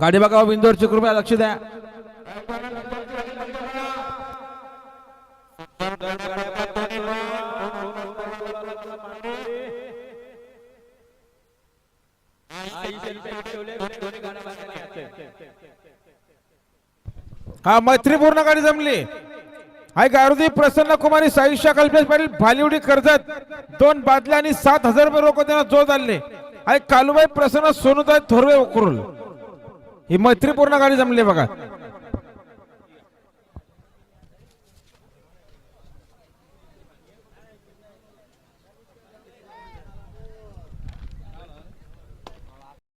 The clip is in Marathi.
गाडी बघा बिंदूवरची कृपया लक्ष द्या. हा मैत्रीपूर्ण गाडी जमली. हाय गारुदी प्रसन्न कुमारी साईशा कल्पेश पाटील भालिवडी कर्जत दोन बादल्या आणि सात हजार रुपये रोख त्यांना जो चालले हाय कालुबाई प्रसन्न सोनुताई थोरवे उकरुल. ही मैत्रीपूर्ण गाडी जमली बघा.